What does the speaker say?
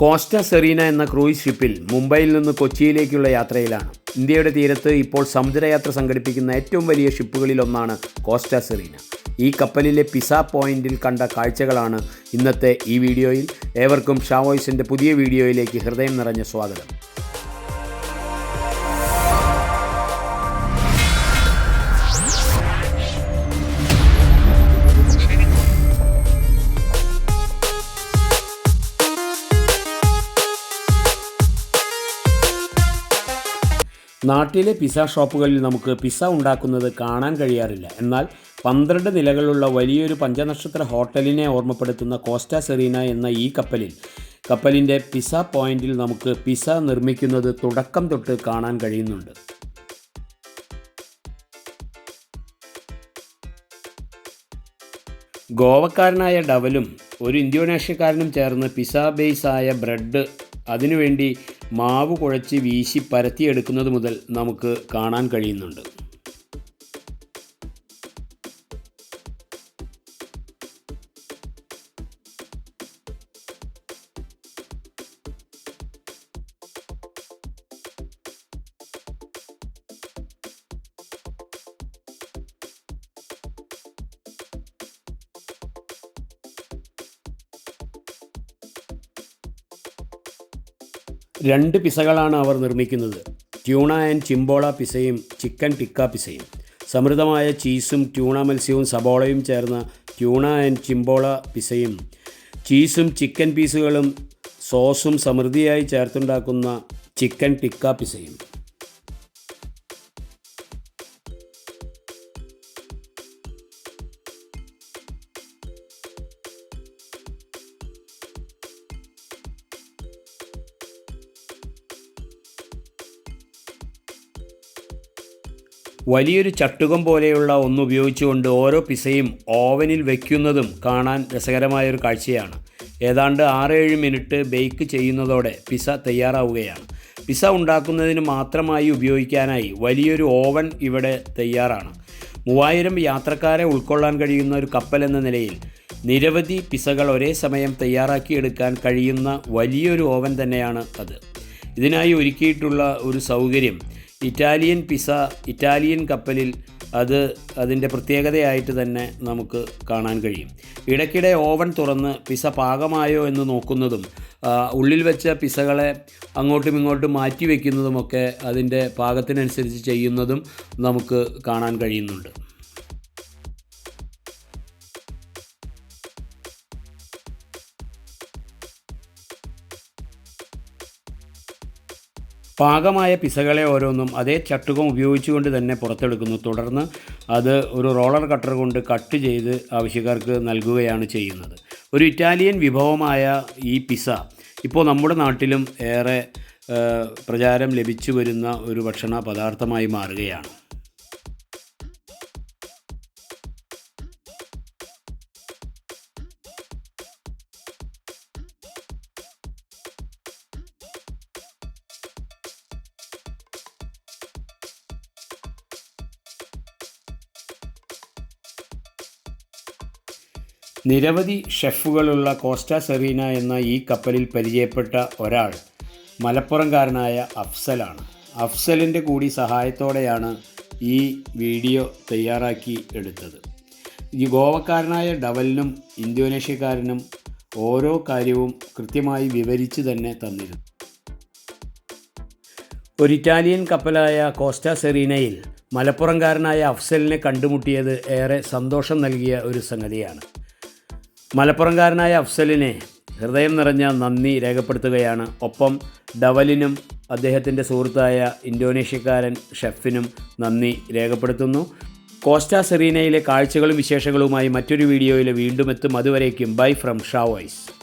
Cost Serena എന്ന cruise ഷിപ്പിൽ മുംബൈയിൽ നിന്ന് കൊച്ചിയിലേക്കുള്ള യാത്രയിലാണ്. ഇന്ത്യയുടെ തീരത്ത് ഇപ്പോൾ സമുദ്രയാത്ര സംഘടിപ്പിക്കുന്ന ഏറ്റവും വലിയ ഷിപ്പുകളിലൊന്നാണ് കോസ്റ്റ സെറീന. ഈ കപ്പലിലെ പിസ പോയിന്റിൽ കണ്ട കാഴ്ചകളാണ് ഇന്നത്തെ ഈ വീഡിയോയിൽ. ഏവർക്കും ഷാവോയ്സിന്റെ പുതിയ വീഡിയോയിലേക്ക് ഹൃദയം നിറഞ്ഞ സ്വാഗതം. നാട്ടിലെ പിസ ഷോപ്പുകളിൽ നമുക്ക് പിസ ഉണ്ടാക്കുന്നത് കാണാൻ കഴിയാറില്ല. എന്നാൽ പന്ത്രണ്ട് നിലകളുള്ള വലിയൊരു പഞ്ചനക്ഷത്ര ഹോട്ടലിനെ ഓർമ്മപ്പെടുത്തുന്ന കോസ്റ്റ സെറീന എന്ന ഈ കപ്പലിൽ കപ്പലിന്റെ പിസ പോയിന്റിൽ നമുക്ക് പിസ നിർമ്മിക്കുന്നത് തുടക്കം തൊട്ട് കാണാൻ കഴിയുന്നുണ്ട്. ഗോവക്കാരനായ ഡവലും ഒരു ഇന്തോനേഷ്യക്കാരനും ചേർന്ന് പിസ ബേസായ ബ്രെഡ് അതിനുവേണ്ടി മാവ് കുഴച്ച് വീശി പരത്തിയെടുക്കുന്നത് മുതൽ നമുക്ക് കാണാൻ കഴിയുന്നുണ്ട്. രണ്ട് പിസകളാണ് അവർ നിർമ്മിക്കുന്നത്. ട്യൂണ ആൻഡ് ചിമ്പോള പിസയും ചിക്കൻ ടിക്ക പിസയും. സമൃദ്ധമായ ചീസും ട്യൂണ മത്സ്യവും സബോളയും ചേർന്ന ട്യൂണ ആൻഡ് ചിമ്പോള പിസയും. ചീസും ചിക്കൻ പീസുകളും സോസും സമൃദ്ധിയായി ചേർത്തുണ്ടാക്കുന്ന ചിക്കൻ ടിക്ക പിസയും. വലിയൊരു ചട്ടുകം പോലെയുള്ള ഒന്ന് ഉപയോഗിച്ചുകൊണ്ട് ഓരോ പിസയും ഓവനിൽ വയ്ക്കുന്നതും കാണാൻ രസകരമായൊരു കാഴ്ചയാണ്. ഏതാണ്ട് ആറേഴ് മിനിറ്റ് ബേക്ക് ചെയ്യുന്നതോടെ പിസ തയ്യാറാവുകയാണ്. പിസ ഉണ്ടാക്കുന്നതിന് മാത്രമായി ഉപയോഗിക്കാനായി വലിയൊരു ഓവൻ ഇവിടെ തയ്യാറാണ്. മൂവായിരം യാത്രക്കാരെ ഉൾക്കൊള്ളാൻ കഴിയുന്ന ഒരു കപ്പൽ എന്ന നിലയിൽ നിരവധി പിസകൾ ഒരേ സമയം തയ്യാറാക്കിയെടുക്കാൻ കഴിയുന്ന വലിയൊരു ഓവൻ തന്നെയാണ് അത്. ഇതിനായി ഒരുക്കിയിട്ടുള്ള ഒരു സൗകര്യം ഇറ്റാലിയൻ പിസ ഇറ്റാലിയൻ കപ്പലിൽ അത് അതിന്റെ പ്രത്യേകതയായിട്ട് തന്നെ നമുക്ക് കാണാൻ കഴിയും. ഇടയ്ക്കിടെ ഓവൻ തുറന്ന് പിസ പാകമായോ എന്ന് നോക്കുന്നതും ഉള്ളിൽ വെച്ച പിസകളെ അങ്ങോട്ടും ഇങ്ങോട്ടും മാറ്റി വയ്ക്കുന്നതുമൊക്കെ അതിന്റെ പാകത്തിനനുസരിച്ച് ചെയ്യുന്നതും നമുക്ക് കാണാൻ കഴിയുന്നുണ്ട്. പാകമായ പിസകളെ ഓരോന്നും അതേ ചട്ടുകം ഉപയോഗിച്ചുകൊണ്ട് തന്നെ പുറത്തെടുക്കുന്നു. തുടർന്ന് അത് ഒരു റോളർ കട്ടർ കൊണ്ട് കട്ട് ചെയ്ത് ആവശ്യക്കാർക്ക് നൽകുകയാണ് ചെയ്യുന്നത്. ഒരു ഇറ്റാലിയൻ വിഭവമായ ഈ പിസ ഇപ്പോൾ നമ്മുടെ നാട്ടിലും ഏറെ പ്രചാരം ലഭിച്ചു വരുന്ന ഒരു ഭക്ഷണ പദാർത്ഥമായി മാറുകയാണ്. നിരവധി ഷെഫുകളുള്ള കോസ്റ്റ സെറീന എന്ന ഈ കപ്പലിൽ പരിചയപ്പെട്ട ഒരാൾ മലപ്പുറംകാരനായ അഫ്സലാണ്. അഫ്സലിന്റെ കൂടി സഹായത്തോടെയാണ് ഈ വീഡിയോ തയ്യാറാക്കി എടുത്തത്. ഈ ഗോവക്കാരനായ ഡവലിനും ഇന്തോനേഷ്യക്കാരനും ഓരോ കാര്യവും കൃത്യമായി വിവരിച്ച് തന്നെ തന്നിരുന്നു. ഒരു ഇറ്റാലിയൻ കപ്പലായ കോസ്റ്റ സെറീനയിൽ മലപ്പുറംകാരനായ അഫ്സലിനെ കണ്ടുമുട്ടിയത് ഏറെ സന്തോഷം നൽകിയ ഒരു സംഗതിയാണ്. മലപ്പുറംകാരനായ അഫ്സലിനെ ഹൃദയം നിറഞ്ഞ നന്ദി രേഖപ്പെടുത്തുകയാണ്. ഒപ്പം ഡവലിനും അദ്ദേഹത്തിന്റെ സുഹൃത്തായ ഇന്തോനേഷ്യക്കാരൻ ഷെഫിനും നന്ദി രേഖപ്പെടുത്തുന്നു. കോസ്റ്റാ സെറീനയിലെ കാഴ്ചകളും വിശേഷങ്ങളുമായി മറ്റൊരു വീഡിയോയിൽ വീണ്ടും എത്തും. അതുവരേക്കും ബൈ ഫ്രം ഷാവോയ്സ്